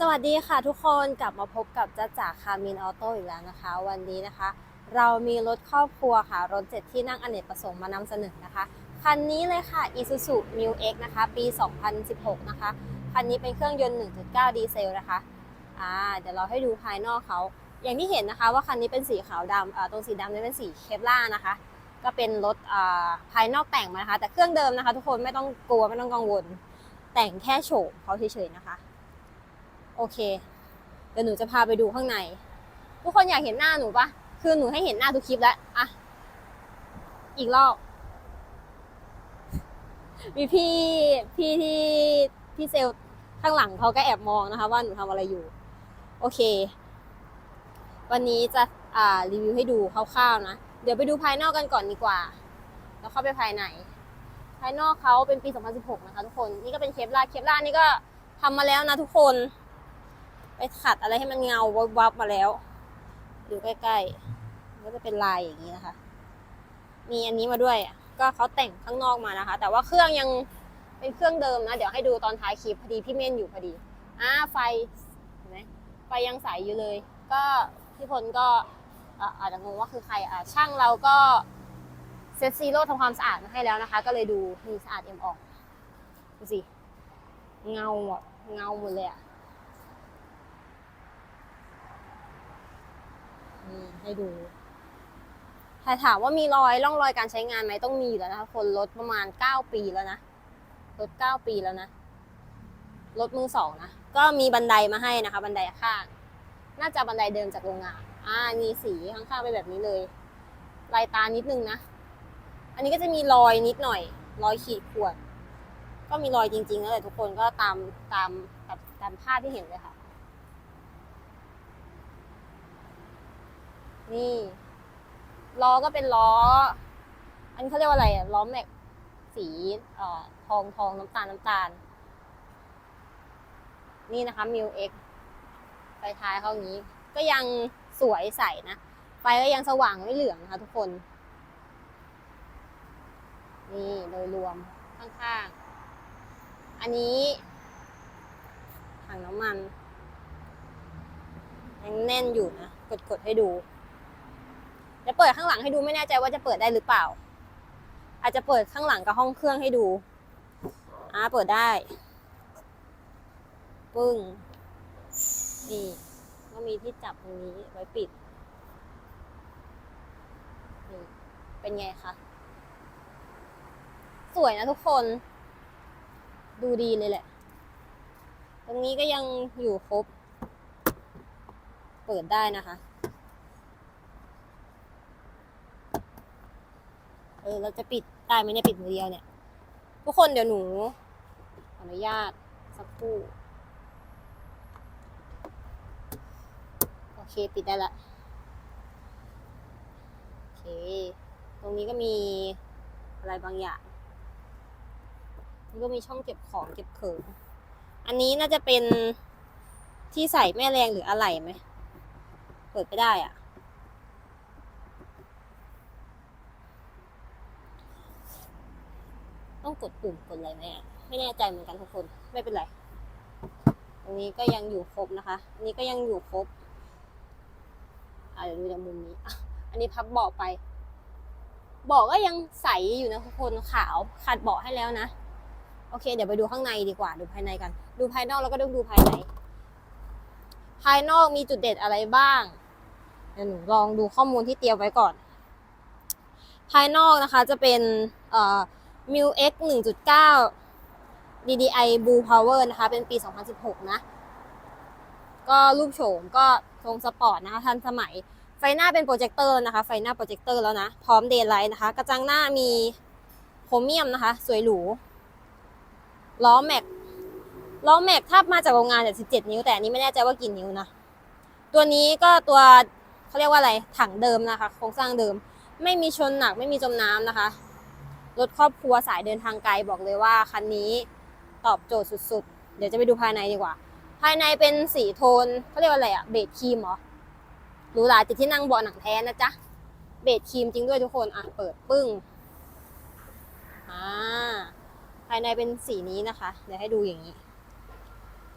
สวัสดีค่ะทุกคนกลับมาพบกับจ้าจ๋าคามินออโต้อีกแล้วนะคะ วันนี้นะคะ เรามีรถครอบครัวค่ะ รถเจ็ดที่นั่งอเนกประสงค์มานำเสนอนะคะ คันนี้เลยค่ะ Isuzu Mu X นะคะ ปี 2016 นะคะ คันนี้เป็นเครื่องยนต์ 1.9 ดีเซลนะคะอ่าเดี๋ยวเราให้ดูภายนอกเขา อย่างที่เห็นนะคะว่าคันนี้เป็นสีขาวดำตรงสีดำนี่เป็นสีเคปล่านะคะ ก็เป็นรถอ่าภายนอกแต่งมานะคะ แต่เครื่องเดิมนะคะ ทุกคนไม่ต้องกลัวไม่ต้องกังวล แต่งแค่โฉมเขาเฉยๆนะคะ โอเค เดี๋ยวหนูจะพาไปดูข้างใน ทุกคนอยากเห็นหน้าหนูปะคือหนูให้เห็นหน้าทุกคลิปแล้วอะอีกรอบมีพี่พี่ที่พี่เซลข้างหลังเขาก็แอบมองนะคะ ว่าหนูทำอะไรอยู่ โอเค วันนี้จะอ่ารีวิวให้ดูคร่าวๆนะ เดี๋ยวไปดูภายนอกกันก่อนดีกว่า แล้วเข้าไปภายในภายนอกเขาเป็นปี 2016 นะคะทุกคน นี่ก็เป็นเคปลาเคปลานี่ก็ทำมาแล้วนะทุกคน ไปขัดอะไรให้มันเงาวับวับมาแล้ว ดูใกล้ๆก็จะเป็นลายอย่างนี้นะคะ มีอันนี้มาด้วย ก็เขาแต่งข้างนอกมานะคะ แต่ว่าเครื่องยังเป็นเครื่องเดิมนะ เดี๋ยวให้ดูตอนท้ายคลิปพอดีพี่เม่นอยู่พอดีอ่าไฟเห็นไหมไฟยังใสอยู่เลย ก็พี่พลก็อาจจะงงว่าคือใครอ่ช่างเราก็เซตซีโร่ทำความสะอาดมาให้แล้วนะคะ ก็เลยดูนี่สะอาดเอ็มออกดูสิเงาหมดเงาหมดเลยอะ นี่ให้ดูถ้าถามว่ามีรอยร่องรอยการใช้งานไหมต้องมีอยู่แล้วนะคะคนรถประมาณ9ปีแล้วนะรถ9ปีแล้วนะรถมือสองนะก็มีบันไดมาให้นะคะ บันไดข้างน่าจะบันไดเดิมจากโรงงานอ่ามีสีข้างๆไปแบบนี้เลยลายตานิดนึงนะ อันนี้ก็จะมีรอยนิดหน่อย รอยขีดข่วน ก็มีรอยจริงๆนั่นแหละทุกคนก็ตามตามตามตามภาพที่เห็นเลยค่ะ นี่ล้อก็เป็นล้อ อันเขาเรียกว่าอะไรอะล้อแม็กสีเอ่อทองทองน้ำตาลน้ำตาล นี่นะคะมิวเอ็กไฟท้ายเขาอย่างนี้ ก็ยังสวยใสนะไฟก็ยังสว่างไม่เหลืองนะคะทุกคน นี่โดยรวมข้างๆ อันนี้ถังน้ำมันยังแน่นอยู่นะ กดๆให้ดู เดี๋ยวเปิดข้างหลังให้ดูไม่แน่ใจว่าจะเปิดได้หรือเปล่า อาจจะเปิดข้างหลังกับห้องเครื่องให้ดูอ่าเปิดได้ปึ้งนี่ก็มีที่จับตรงนี้ไว้ปิดนี่เป็นไงคะสวยนะทุกคน ดูดีเลยแหละ ตรงนี้ก็ยังอยู่ครบ เปิดได้นะคะ เออเราจะปิดได้ไหมเนี่ยปิดมือเดียวเนี่ย ทุกคนเดี๋ยวหนูขออนุญาตสักครู่โอเคปิดได้ละโอเค ตรงนี้ก็มีอะไรบางอย่างนี่ก็มีช่องเก็บของเก็บเขิงอันนี้น่าจะเป็นที่ใส่แม่แรงหรืออะไรไหม เปิดไปได้อะ ต้อง กดปุ่มกดอะไรไหมอะไม่แน่ใจเหมือนกันทุกคนไม่เป็นไรตรงนี้ก็ยังอยู่ครบนะคะอันนี้ก็ยังอยู่ครบอ่าเดี๋ยวดูจากมุมนี้อันนี้พับเบาะไปเบาะก็ยังใสอยู่นะทุกคนขาวขัดเบาะให้แล้วนะโอเค เดี๋ยวไปดูข้างในดีกว่า ดูภายในกัน ดูภายนอกแล้วก็ต้องดูภายใน ภายนอกมีจุดเด่นอะไรบ้างเดี๋ยวหนูลองดูข้อมูลที่เตรียมไว้ก่อน ภายนอกนะคะจะเป็นเอ่อ m i u X 1.9 DDI Blue Power นะคะ เป็นปี 2016 นะ ก็รูปโฉมก็ทรงสปอร์ตนะคะ ทันสมัย ไฟหน้าเป็นโปรเจคเตอร์นะคะ ไฟหน้าโปรเจคเตอร์แล้วนะ พร้อมเดย์ไลท์นะคะ กระจังหน้ามีโครเมียมนะคะ สวยหรู ล้อแม็ก ล้อแม็กถ้ามาจากโรงงานจะ17 นิ้ว แต่อันนี้ไม่แน่ใจว่ากี่นิ้วนะ ตัวนี้ก็ตัวเขาเรียกว่าอะไร ถังเดิมนะคะ โครงสร้างเดิม ไม่มีชนหนัก ไม่มีจมน้ำนะคะ รถครอบครัวสายเดินทางไกลบอกเลยว่าคันนี้ตอบโจทย์สุดๆ เดี๋ยวจะไปดูภายในดีกว่า ภายในเป็นสีโทนเขาเรียกว่าอะไรอะเบจครีมเหรอหรูหราติดที่นั่งเบาะหนังแท้นะจ๊ะเบจครีมจริงด้วยทุกคนอะเปิดปึ้งอ่าภายในเป็นสีนี้นะคะ เดี๋ยวให้ดูอย่างนี้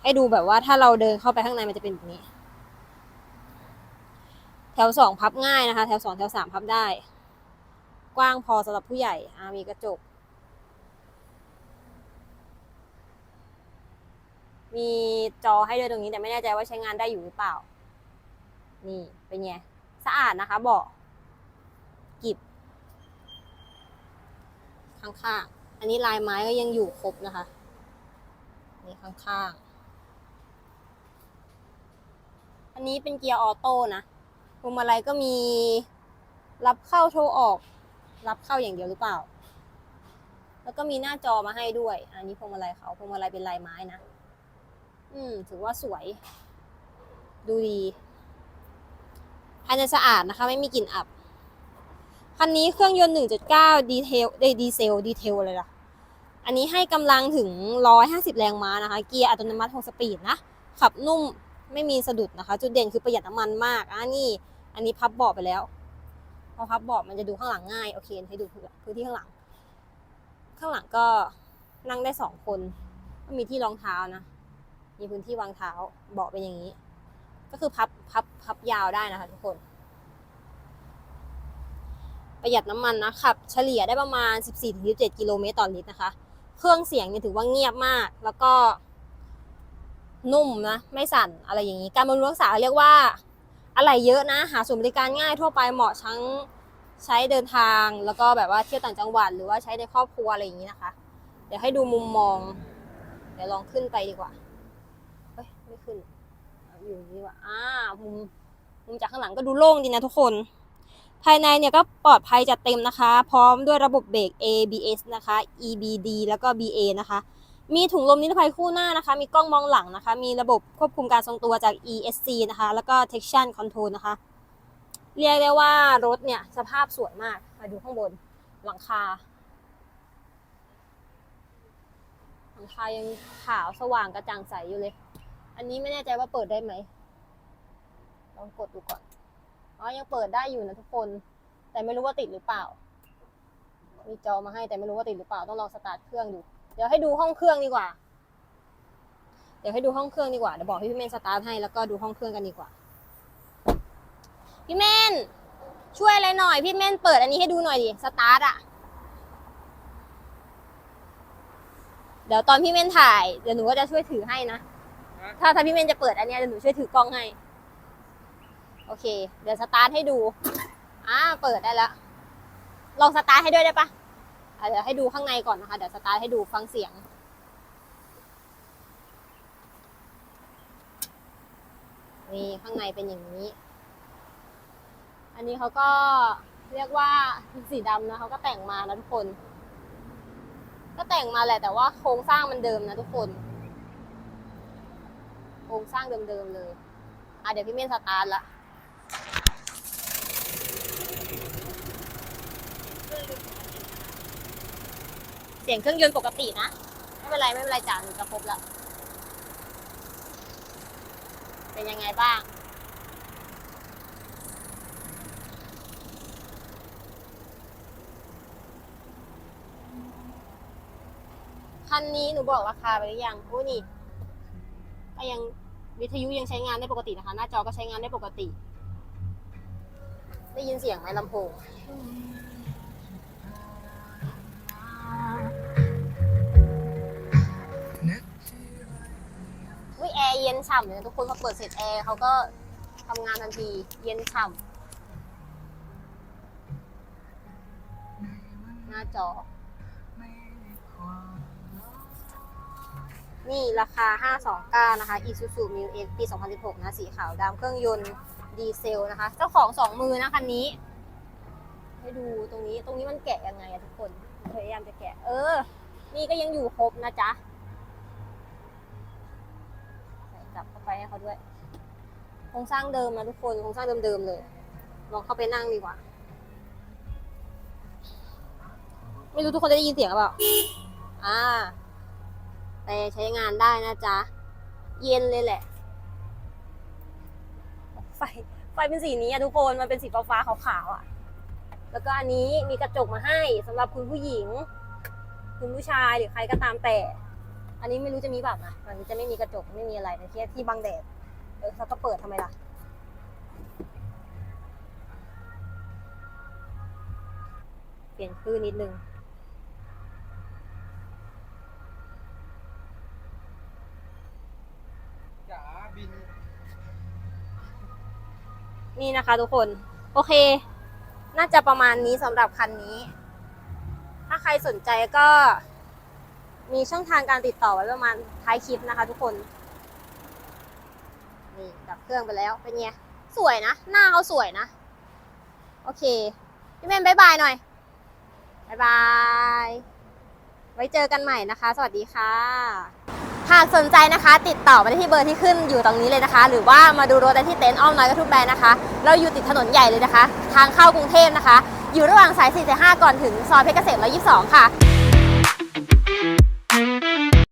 ให้ดูแบบว่าถ้าเราเดินเข้าไปข้างในมันจะเป็นแบบนี้ แถวสองพับง่ายนะคะ แถวสองแถวสามพับได้ กว้างพอสำหรับผู้ใหญ่มีกระจก มีจอให้ด้วยตรงนี้แต่ไม่แน่ใจว่าใช้งานได้อยู่หรือเปล่า นี่เป็นไงสะอาดนะคะเบาะกิบข้างๆ อันนี้ลายไม้ก็ยังอยู่ครบนะคะ นี่ข้างๆ อันนี้เป็นเกียร์ออโต้นะพวงมาลัยก็มีรับเข้าโทรออก รับเข้าอย่างเดียวหรือเปล่า แล้วก็มีหน้าจอมาให้ด้วย อันนี้พวงมาลัยเขาพวงมาลัยเป็นลายไม้นะ อืม ถือว่าสวย ดูดีภายในสะอาดนะคะ ไม่มีกลิ่นอับ คันนี้เครื่องยนต์ 1.9 ดีเทลได้ดีเซลดีเทลเลยล่ะ อันนี้ให้กำลังถึง 150 แรงม้านะคะ เกียร์อัตโนมัติ 6 สปีดนะ ขับนุ่มไม่มีสะดุดนะคะ จุดเด่นคือประหยัดน้ำมันมาก อะนี่ อันนี้พับเบาะไปแล้ว อพับเบาะมันจะดูข้างหลังง่าย โอเคให้ดูพื้นที่ข้างหลัง ข้างหลังก็นั่งได้สองคนก็มีที่รองเท้านะ มีพื้นที่วางเท้า เบาะเป็นอย่างนี้ ก็คือพับพับพับยาวได้นะคะทุกคน ประหยัดน้ำมันนะขับ เฉลี่ยได้ประมาณ 14-17กิโลเมตรต่อลิตรนะคะ เครื่องเสียงเนี่ยถือว่าเงียบมาก แล้วก็นุ่มนะ ไม่สั่นอะไรอย่างนี้ การบำรุงรักษาเรียกว่า อะไรเยอะนะ หาศูนย์บริการง่ายทั่วไปเหมาะทั้งใช้เดินทาง แล้วก็แบบว่าเที่ยวต่างจังหวัด หรือว่าใช้ในครอบครัวอะไรอย่างนี้นะคะ เดี๋ยวให้ดูมุมมอง เดี๋ยวลองขึ้นไปดีกว่าเฮ้ยไม่ขึ้นอยู่นี้ว่ะอ่ามุมมุมจากข้างหลังก็ดูโล่งดีนะทุกคน ภายในเนี่ยก็ปลอดภัยจัดเต็มนะคะ พร้อมด้วยระบบเบรก ABS นะคะ EBD แล้วก็ BA นะคะ มีถุงลมนิรภัยคู่หน้านะคะ มีกล้องมองหลังนะคะ มีระบบควบคุมการทรงตัวจาก ESC นะคะ แล้วก็ Traction Control นะคะ เรียกได้ว่ารถเนี่ย สภาพสวยมาก มาดูข้างบนหลังคา หลังคายังขาวสว่างกระจ่างใสอยู่เลย อันนี้ไม่แน่ใจว่าเปิดได้ไหม ลองกดดูก่อน อ๋อ ยังเปิดได้อยู่นะทุกคน แต่ไม่รู้ว่าติดหรือเปล่า มีจอมาให้แต่ไม่รู้ว่าติดหรือเปล่า ต้องลองสตาร์ทเครื่องดู ดี๋ยวให้ดูห้องเครื่องดีกว่า เดี๋ยวให้ดูห้องเครื่องดีกว่า เดี๋ยวบอกให้พี่เมนสตาร์ทให้แล้วก็ดูห้องเครื่องกันดีกว่า พี่เมนช่วยอะไรหน่อย พี่เมนเปิดอันนี้ให้ดูหน่อยดิสตาร์ทอะเดี๋ยวตอนพี่เมนถ่ายเดี๋ยวหนูก็จะช่วยถือให้นะถ้าถ้าพี่เมนจะเปิดอันนี้เดี๋ยวหนูช่วยถือกล้องให้ โอเค เดี๋ยวสตาร์ทให้ดูอ่าเปิดได้แล้วลองสตาร์ทให้ด้วยได้ปะ เดี๋ยวให้ดูข้างในก่อนนะคะ เดี๋ยวสตาร์ทให้ดูฟังเสียง นี่ข้างในเป็นอย่างนี้ อันนี้เขาก็เรียกว่าสีดำนะเขาก็แต่งมานะทุกคน ก็แต่งมาแหละแต่ว่าโครงสร้างมันเดิมนะทุกคน โครงสร้างเดิมๆเลย อะเดี๋ยวพี่เมนสตาร์ทละ สียงเครื่องยนต์ปกตินะ ไม่เป็นไรไม่เป็นไรจ้าหนูจะครบแล้วเป็นยังไงบ้าง คันนี้หนูบอกราคาไปหรือยังโอ้นี่ก็ยังวิทยุยังใช้งานได้ปกตินะคะ หน้าจอก็ใช้งานได้ปกติ ได้ยินเสียงไหมลำโพง ย็นฉ่ำเลยนะทุกคนพอเปิดเสร็จแอร์เขาก็ทำงานทันที เย็นฉ่ำหน้าจอ นี่ราคา 529 นะคะ Isuzu m i l X ปี 2016 นะ สีขาวดำเครื่องยนต์ดีเซลนะคะ เจ้าของสองมือนะคันนี้ ให้ดูตรงนี้ ตรงนี้มันแกะยังไงอะทุกคน พยายามจะแกะ เออ นี่ก็ยังอยู่ครบนะจ๊ะับเข้าไปให้เขาด้วย โครงสร้างเดิมนะทุกคน โครงสร้างเดิมๆเลย ลองเข้าไปนั่งดีกว่า ไม่รู้ทุกคนจะได้ยินเสียงหรือเปล่า อ่าแต่ใช้งานได้นะจ๊ะ เย็นเลยแหละ ไฟ ไฟเป็นสีนี้อะทุกคน มันเป็นสีฟ้าๆขาวๆอะแล้วก็อันนี้มีกระจกมาให้สำหรับคุณผู้หญิง คุณผู้ชายหรือใครก็ตามแต่ อันนี้ไม่รู้จะมีแบบนะอันนี้จะไม่มีกระจกไม่มีอะไรในที่ที่บังแดดเออแล้วก็เปิดทำไมล่ะ เปลี่ยนคลื่นนิดนึงจ๋าบินนี่นะคะทุกคน โอเค น่าจะประมาณนี้สำหรับคันนี้ ถ้าใครสนใจก็ มีช่องทางการติดต่อไว้ประมาณท้ายคลิปนะคะ ทุกคน นี่ดับเครื่องไปแล้ว เป็นไง สวยนะ หน้าเขาสวยนะ โอเค พี่เมนบายบายหน่อยบายบาย ไว้เจอกันใหม่นะคะ สวัสดีค่ะ หากสนใจนะคะ ติดต่อไปได้ที่เบอร์ที่ขึ้นอยู่ตรงนี้เลยนะคะ หรือว่ามาดูรถได้ที่เต็นท์อ้อมน้อยกระทุ่มแบนนะคะ เราอยู่ติดถนนใหญ่เลยนะคะ ทางเข้ากรุงเทพนะคะ อยู่ระหว่างสาย 45 ก่อนถึงซอยเพชรเกษม122 ค่ะ